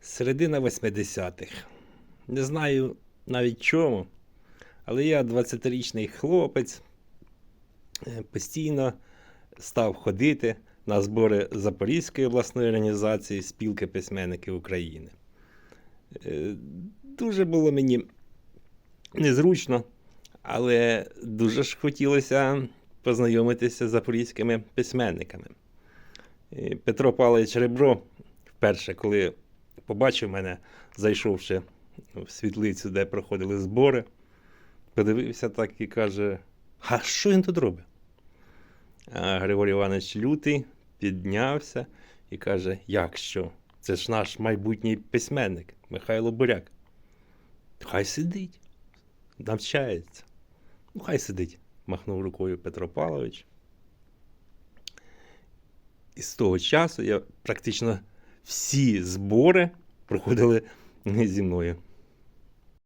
Середина 80-х. Не знаю навіть чому, але я 20-річний хлопець, е, постійно став ходити на збори Запорізької обласної організації Спілки письменників України. Е, Дуже було мені незручно, але дуже ж хотілося познайомитися з запорізькими письменниками. Петро Павлович Ребро вперше, коли побачив мене, зайшовши в світлицю, де проходили збори, подивився так і каже: А що він тут робить? Григорій Іванович Лютий піднявся і каже: Як що? Це ж наш майбутній письменник Михайло Буряк. Хай сидить, навчається. Ну, хай сидить, махнув рукою Петро Павлович. І з того часу я практично всі збори проходили зі мною.